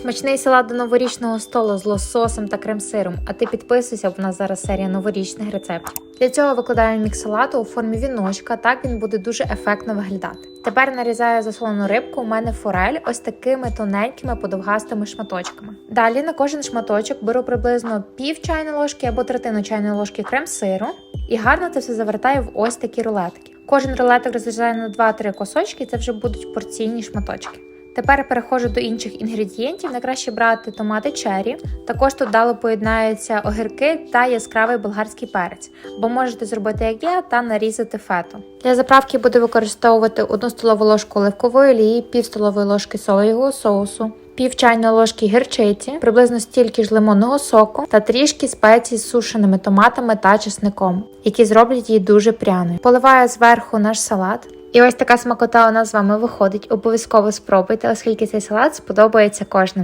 Смачний салат до новорічного столу з лососем та крем-сиром. А ти підписуйся, в нас зараз серія новорічних рецептів. Для цього викладаю мікс салату у формі віночка, так він буде дуже ефектно виглядати. Тепер нарізаю засолену рибку. У мене форель ось такими тоненькими подовгастими шматочками. Далі на кожен шматочок беру приблизно пів чайної ложки або третину чайної ложки крем-сиру і гарно це все завертаю в ось такі рулетки. Кожен рулетик розрізаю на 2-3 кусочки, і це вже будуть порційні шматочки. Тепер переходжу до інших інгредієнтів. Найкраще брати томати черрі. Також тут дало поєднаються огірки та яскравий болгарський перець, бо можете зробити як я та нарізати фету. Для заправки буду використовувати 1 столову ложку оливкової олії, пів столової ложки соєвого соусу, пів чайної ложки гірчиці, приблизно стільки ж лимонного соку та трішки спецій з сушеними томатами та чесником, які зроблять її дуже пряною. Поливаю зверху наш салат. І ось така смакота у нас з вами виходить. Обов'язково спробуйте, оскільки цей салат сподобається кожному.